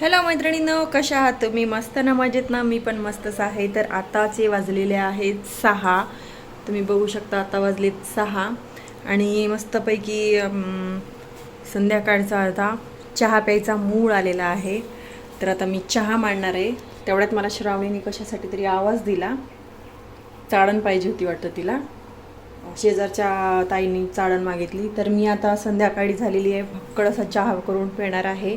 Hello मैत्रिणीनं कशा आहात तुम्ही? मस्त ना मजेत ना? मी पण मस्तच आहे. तर आताचे वाजलेले आहेत सहा. तुम्ही बघू शकता आता वाजलेत सहा. आणि मस्तपैकी संध्याकाळचा आता चहा प्यायचा मूळ आलेला आहे. तर आता मी चहा मांडणार आहे. तेवढ्यात मला श्रावणीने कशासाठी तरी आवाज दिला. चाळण पाहिजे होती वाटतं तिला. शेजारच्या ताईंनी चाळण मागितली. तर मी आता संध्याकाळी झालेली आहे. भक्कड असा चहा करून पिणार आहे.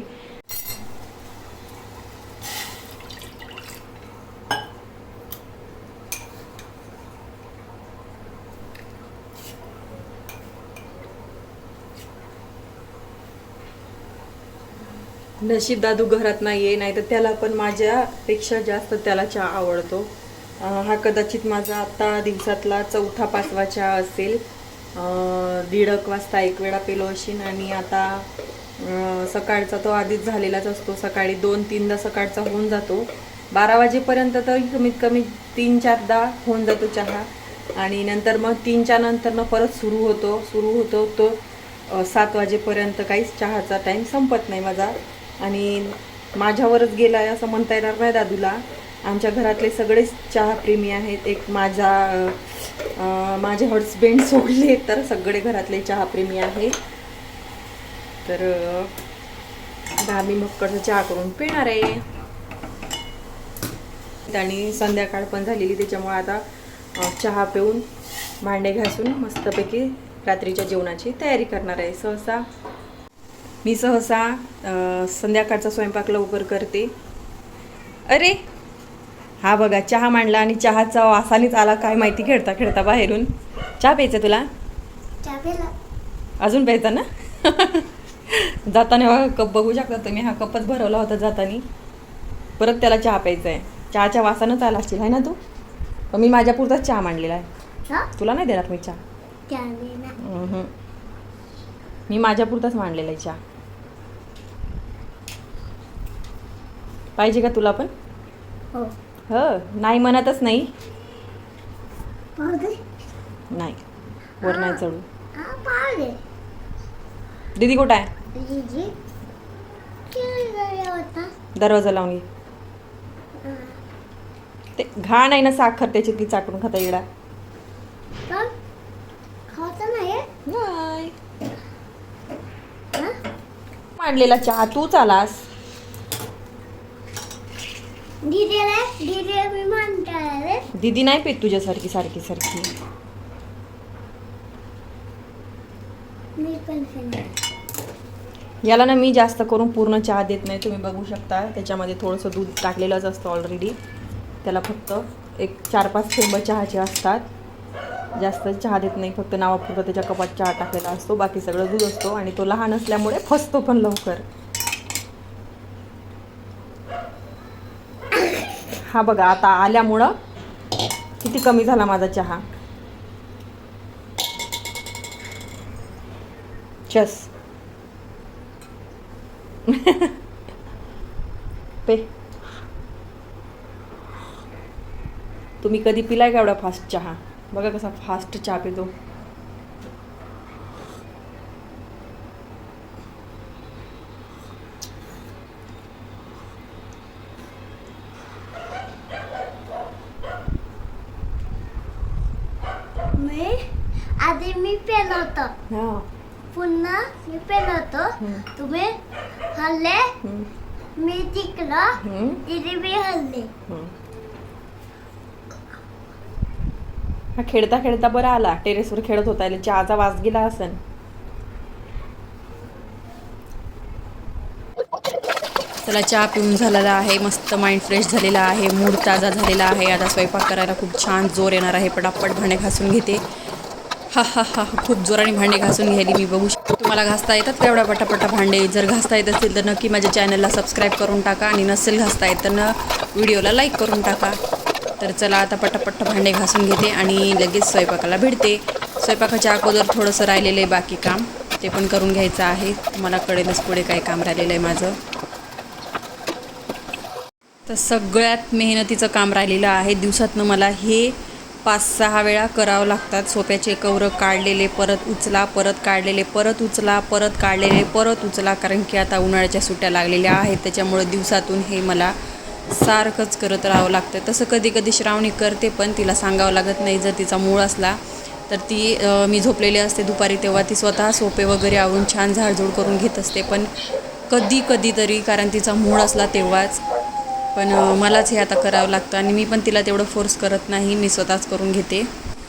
नशीब दादू घरात नाहीये नाही तर त्याला पण माझ्यापेक्षा जास्त त्याला चहा आवडतो. हा कदाचित माझा आत्ता दिवसातला चौथा पाचवा चहा असेल दीड एक वाजता एक वेळा पेलो असेल आणि आता सकाळचा तो आधीच झालेलाच असतो. सकाळी दोन तीनदा सकाळचा होऊन जातो. बारा वाजेपर्यंत तर कमीत कमी तीन चारदा होऊन जातो चहा. आणि नंतर मग तीनच्या नंतरनं परत सुरू होतो. सुरू होतो तो सात वाजेपर्यंत काहीच चहाचा टाईम संपत नाही माझा. आणि माझ्यावरच गेला आहे असं म्हणता येणार नाही दादूला. आमच्या घरातले सगळेच चहा प्रेमी आहेत. एक माझा माझे हस्बेंड सोडले तर सगळे घरातले चहाप्रेमी आहेत तर आम्ही मक्कडचा चहा करून पिणार आहे. आणि संध्याकाळ पण झालेली त्याच्यामुळे आता चहा पिऊन भांडे घासून मस्तपैकी रात्रीच्या जेवणाची तयारी करणार आहे. सहसा मी सहसा संध्याकाळचा स्वयंपाक लवकर करते. अरे! हा बघा चहा मांडला आणि चहाचा वासानेच आला काय माहिती खेळता खेळता बाहेरून. चहा प्यायचा तुला? अजून प्यायचा ना? जाताना बघा कप बघू शकता तुम्ही. हा कपच भरवला होता जाताना. परत त्याला चहा प्यायचा आहे चहाच्या वासानंच आला असतील आहे ना तू? पण मी माझ्या पुरताच चहा मांडलेला आहे. हा? तुला नाही देणार मी चहा. मी माझ्या पुरताच मांडलेला आहे चहा. पाहिजे का तुला पण? हो. हो नाही म्हणतच नाही. नाही. वर नाही चढू. हा दीदी कुठं आहे? दरवाजा लावून घे हा. ते घाण आहे ना साखर त्याची ती चाटून खाता येडा. नाही हा? मांडलेला चहा तूच आलास दीदीला दीदीला मी म्हणता रे दीदी नाही पेत तुझ्यासारखी सारखी सारखी. याला ना मी जास्त करून पूर्ण चहा देत नाही तुम्ही बघू शकता. त्याच्यामध्ये थोडंसं दूध टाकलेलंच असतं ऑलरेडी त्याला फक्त एक चार पाच थेंब चहाचे असतात. जास्त चहा देत नाही फक्त नावापुरतं त्याच्या कपात चहा टाकलेला असतो. बाकी सगळं दूध असतो आणि तो लहान असल्यामुळे फसतो पण लवकर. हा बघा आता आल्यामुळं किती कमी झाला माझा चहा. चस. पे. तुम्ही कधी पिलाय का एवढा फास्ट चहा? बघा कसा फास्ट चहा पितो. मी आधी मी पेलो होतो हा. पुन्हा मी पेलो होतो हम्म. तुम्ही हल्ले हम्म, मी तिकडं हम्म, दीदी मी हल्ले. हम्म. हा खेळता खेळता बरा आला. टेरेसवर खेळत होता. याला चहाचा वास गेला असन. चला चहा पिऊन झालेला आहे मस्त माइंड फ्रेश झालेला आहे मूड ताजा झालेला आहे. आता स्वयंपाक करायला खूप छान जोर येणार आहे. पटापट भांडे घासून घेते. हा हा हा खूप जोराने भांडे घासून घ्यायली मी. बघू शकतो तुम्हाला घासता येतात का एवढ्या पटापटा भांडे? जर घासता येत असतील तर नक्की माझ्या चॅनलला सबस्क्राईब करून टाका आणि नसेल घासता येत तर न व्हिडिओला लाईक करून टाका. तर चला आता पटापट भांडे घासून घेते आणि लगेच स्वयंपाकाला भिडते. स्वयंपाकाच्या अगोदर थोडंसं राहिलेलं आहे बाकी काम. ते पण करून घ्यायचं आहे. तुम्हाला कळेलच पुढे काय काम राहिलेलं आहे माझं. तर सगळ्यात मेहनतीचं काम राहिलेलं आहे. दिवसातनं मला हे पाच सहा वेळा करावं लागतात. सोप्याचे कवरं काढलेले परत उचला परत काढलेले परत उचला परत काढलेले परत उचला कारण की आता उन्हाळ्याच्या सुट्ट्या लागलेल्या आहेत. त्याच्यामुळे दिवसातून हे मला सारखंच करत राहावं लागतं. तसं कधी कधी श्रावणी करते पण तिला सांगावं लागत नाही. जर तिचा मूळ असला तर ती मी झोपलेली असते दुपारी तेव्हा ती स्वतः सोपे वगैरे आवरून छान झाडझूड करून घेत असते. पण कधी कधीतरी कारण तिचा मूळ असला तेव्हाच पण मलाच हे आता करावं लागतं आणि मी पण तिला तेवढं फोर्स करत नाही मी स्वतःच करून घेते.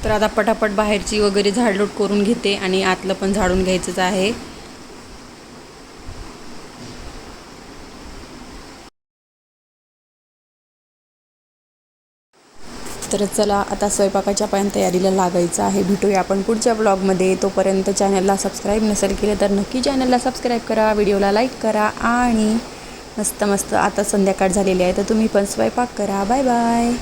तर आता पटापट बाहेरची वगैरे झाडलोट करून घेते आणि आतलं पण झाडून घ्यायचंच आहे. तर चला आता स्वयंपाकाच्या पण तयारीला लागायचं आहे. भेटूया आपण पुढच्या ब्लॉगमध्ये तोपर्यंत चॅनलला सबस्क्राईब नसेल केलं तर नक्की चॅनलला सबस्क्राईब करा व्हिडिओला लाईक करा आणि मस्त मस्त आता संध्याकाळ झालेली आहे तर तुम्ही पण स्वयंपाक करा. Bye bye